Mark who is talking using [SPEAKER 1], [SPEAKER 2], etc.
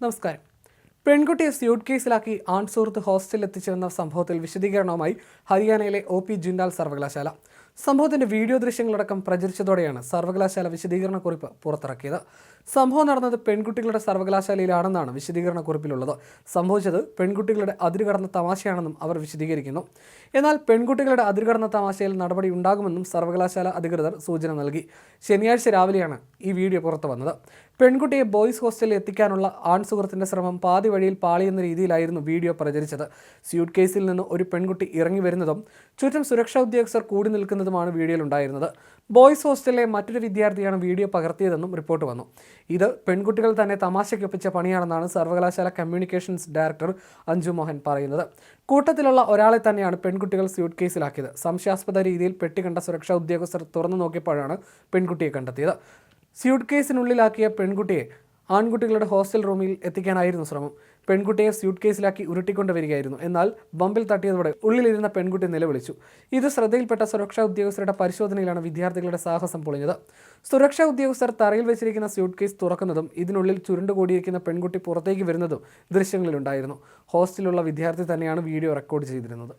[SPEAKER 1] നമസ്കാരം. പെൺകുട്ടിയെ സ്യൂട്ട് കേസിലാക്കി ആൺസൂർത്ത് സുഹൃത്ത് ഹോസ്റ്റലിൽ എത്തിച്ചിരുന്ന സംഭവത്തിൽ വിശദീകരണവുമായി ഹരിയാനയിലെ ഒ പി ജിൻഡാൽ സർവകലാശാല. സംഭവത്തിന്റെ വീഡിയോ ദൃശ്യങ്ങളടക്കം പ്രചരിച്ചതോടെയാണ് സർവകലാശാല വിശദീകരണ കുറിപ്പ് പുറത്തിറക്കിയത്. സംഭവം നടന്നത് പെൺകുട്ടികളുടെ സർവകലാശാലയിലാണെന്നാണ് വിശദീകരണ കുറിപ്പിലുള്ളത് സംഭവിച്ചത് പെൺകുട്ടികളുടെ അതിരുകടന്ന തമാശയാണെന്നും അവർ വിശദീകരിക്കുന്നു. എന്നാൽ പെൺകുട്ടികളുടെ അതിരുകടന്ന തമാശയിൽ നടപടി ഉണ്ടാകുമെന്നും സർവകലാശാല അധികൃതർ സൂചന നൽകി. ശനിയാഴ്ച രാവിലെയാണ് ഈ വീഡിയോ പുറത്തു വന്നത് പെൺകുട്ടിയെ ബോയ്സ് ഹോസ്റ്റലിൽ എത്തിക്കാനുള്ള ആൺ സുഹൃത്തിന്റെ ശ്രമം പാതി വഴിയിൽ പാളിയെന്ന രീതിയിലായിരുന്നു വീഡിയോ പ്രചരിച്ചത്. സ്യൂട്ട് കേസിൽ നിന്ന് ഒരു പെൺകുട്ടി ഇറങ്ങി വരുന്നതും ചുറ്റും സുരക്ഷാ ഉദ്യോഗസ്ഥർ കൂടി നിൽക്കുന്നതുമാണ് വീഡിയോയിൽ ഉണ്ടായിരുന്നത്. ബോയ്സ് ഹോസ്റ്റലിലെ മറ്റൊരു വിദ്യാർത്ഥിയാണ് വീഡിയോ പകർത്തിയതെന്നും റിപ്പോർട്ട് വന്നു. ഇത് പെൺകുട്ടികൾ തന്നെ തമാശയ്ക്കൊപ്പിച്ച പണിയാണെന്നാണ് സർവകലാശാല കമ്മ്യൂണിക്കേഷൻസ് ഡയറക്ടർ അഞ്ജു മോഹൻ പറയുന്നത്. കൂട്ടത്തിലുള്ള ഒരാളെ തന്നെയാണ് പെൺകുട്ടികൾ സ്യൂട്ട് കേസിലാക്കിയത്. സംശയാസ്പദ രീതിയിൽ പെട്ടികണ്ട സുരക്ഷാ ഉദ്യോഗസ്ഥർ തുറന്നു നോക്കിയപ്പോഴാണ് പെൺകുട്ടിയെ കണ്ടെത്തിയത്. സ്യൂട്ട് കേസിനുള്ളിലാക്കിയ പെൺകുട്ടിയെ ആൺകുട്ടികളുടെ ഹോസ്റ്റൽ റൂമിൽ എത്തിക്കാനായിരുന്നു ശ്രമം. പെൺകുട്ടിയെ സ്യൂട്ട് കേസിലാക്കി ഉരുട്ടിക്കൊണ്ട് വരികയായിരുന്നു. എന്നാൽ ബമ്പിൽ തട്ടിയതോടെ ഉള്ളിലിരുന്ന പെൺകുട്ടി നിലവിളിച്ചു. ഇത് ശ്രദ്ധയിൽപ്പെട്ട സുരക്ഷാ ഉദ്യോഗസ്ഥരുടെ പരിശോധനയിലാണ് വിദ്യാർത്ഥികളുടെ സാഹസം പൊളിഞ്ഞത്. സുരക്ഷാ ഉദ്യോഗസ്ഥർ തറയിൽ വെച്ചിരിക്കുന്ന സ്യൂട്ട് കേസ് തുറക്കുന്നതും ഇതിനുള്ളിൽ ചുരുണ്ടുകൂടിയിരിക്കുന്ന പെൺകുട്ടി പുറത്തേക്ക് വരുന്നതും ദൃശ്യങ്ങളിലുണ്ടായിരുന്നു. ഹോസ്റ്റലിലുള്ള വിദ്യാർത്ഥി തന്നെയാണ് വീഡിയോ റെക്കോർഡ് ചെയ്തിരുന്നത്.